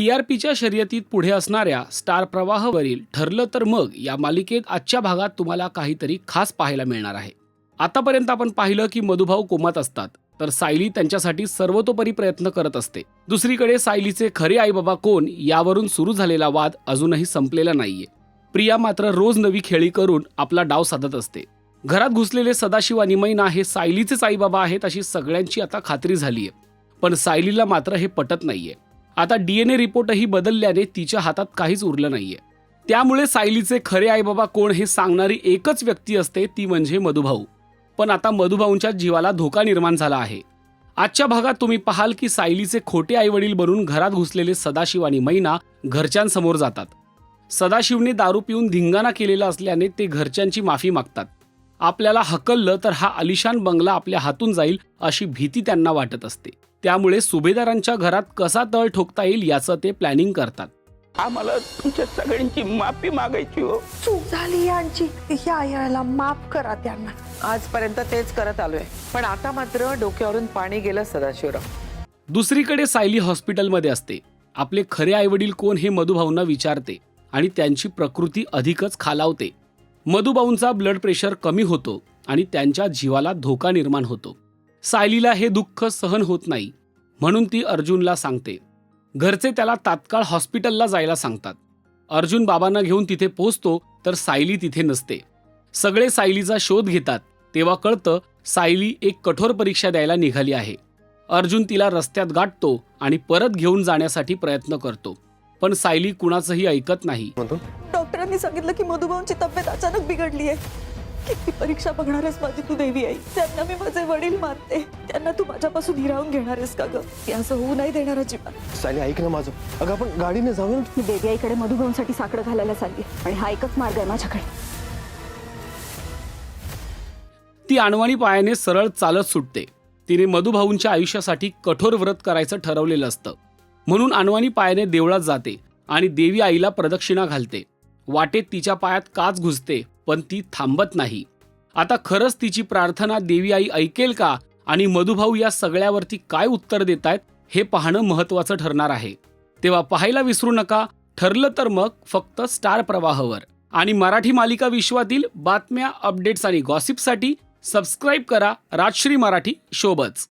टीआरपीच्या शर्यतीत पुढे असणाऱ्या स्टार प्रवाहवरील ठरलं तर मग या मालिकेत आजच्या भागात तुम्हाला काहीतरी खास पाहायला मिळणार आहे. आतापर्यंत आपण पाहिलं की मधुभाऊ कोमात असतात तर सायली त्यांच्यासाठी सर्वतोपरी प्रयत्न करत असते. दुसरीकडे सायलीचे खरे आईबाबा कोण यावरून सुरू झालेला वाद अजूनही संपलेला नाहीये. प्रिया मात्र रोज नवी खेळी करून आपला डाव साधत असते. घरात घुसलेले सदाशिव आणि मैना हे सायलीचेच आईबाबा आहेत अशी सगळ्यांची आता खात्री झालीय. पण सायलीला मात्र हे पटत नाहीये. आता डीएनए रिपोर्टही बदलल्याने तिच्या हातात काहीच उरलं नाहीये. त्यामुळे सायलीचे खरे आईबाबा कोण हे सांगणारी एकच व्यक्ती असते ती म्हणजे मधुभाऊ. पण आता मधुभाऊंच्या जीवाला धोका निर्माण झाला आहे. आजच्या भागात तुम्ही पाहाल की सायलीचे खोटे आईवडील बनून घरात घुसलेले सदाशिव आणि मैना घरच्यांसमोर जातात. सदाशिवने दारू पिऊन धिंगाणा केलेला असल्याने ते घरच्यांची माफी मागतात. आपल्याला हकललं तर हा अलिशान बंगला आपल्या हातून जाईल अशी भीती त्यांना वाटत असते. त्यामुळे सुभेदारांच्या घरात कसा तळ ठोकता येईल याचं ते प्लॅनिंग करतात. आम्हाला तुमच्या सगळ्यांची माफी मागायची हो. चूक झाली यांची या याला माफ करा त्यांना. आजपर्यंत तेच करत आलोय. पण आता मात्र डोक्यावरून पाणी गेलं सदाशिवराव दुसरीकडे सायली हॉस्पिटलमध्ये असते. आपले खरे आईवडील कोण हे मधुभाऊंना विचारते आणि त्यांची प्रकृती अधिकच खालावते. मधुबाऊंचा ब्लड प्रेशर कमी होतो आणि त्यांच्या जीवाला धोका निर्माण होतो. सायलीला हे दुःख सहन होत नाही म्हणून ती अर्जुनला सांगते. घरचे त्याला तात्काळ हॉस्पिटलला जायला सांगतात. अर्जुन बाबांना घेऊन तिथे पोहोचतो तर सायली तिथे नसते. सगळे सायलीचा शोध घेतात तेव्हा कळतं सायली एक कठोर परीक्षा द्यायला निघाली आहे. अर्जुन तिला रस्त्यात गाठतो आणि परत घेऊन जाण्यासाठी प्रयत्न करतो. पण सायली कुणाचंही ऐकत नाही. डॉक्टरांनी सांगितलं की मधुभाऊंची तब्येत अचानक बिघडली आहे. किती परीक्षा बघणार आहेस माझी तू देवी आई. त्यांना मी माझे वडील मानते. त्यांना तू माझ्यापासून हिरावून घेणार आहेस का ग? असं होऊ नाही देणार अजिबात. सायली ऐक ना माझं. अगं आपण गाडीने जाऊया ना. मी देवी आईकडे मधुभाऊंसाठी साकडं घालायला चालली आणि हा एकच मार्ग आहे माझ्याकडे. ती अणवाणी पायाने सरळ चालत सुटते. तिने मधुभाऊंच्या आयुष्यासाठी कठोर व्रत करायचं ठरवलेलं असतं. म्हणून अणवाणी पायाने देवळात जाते आणि देवी आईला प्रदक्षिणा घालते. वाटेत तिच्या पायात काच घुसते पण ती थांबत नाही. आता खरंच तिची प्रार्थना देवी आई ऐकेल का? आणि मधुभाऊ या सगळ्यावरती काय उत्तर देत आहेत हे पाहणं महत्वाचं ठरणार आहे. तेव्हा पाहायला विसरू नका ठरलं तर मग फक्त स्टार प्रवाहवर. आणि मराठी मालिका विश्वातील बातम्या अपडेट्स आणि गॉसिपसाठी सबस्क्राईब करा राजश्री मराठी शोबच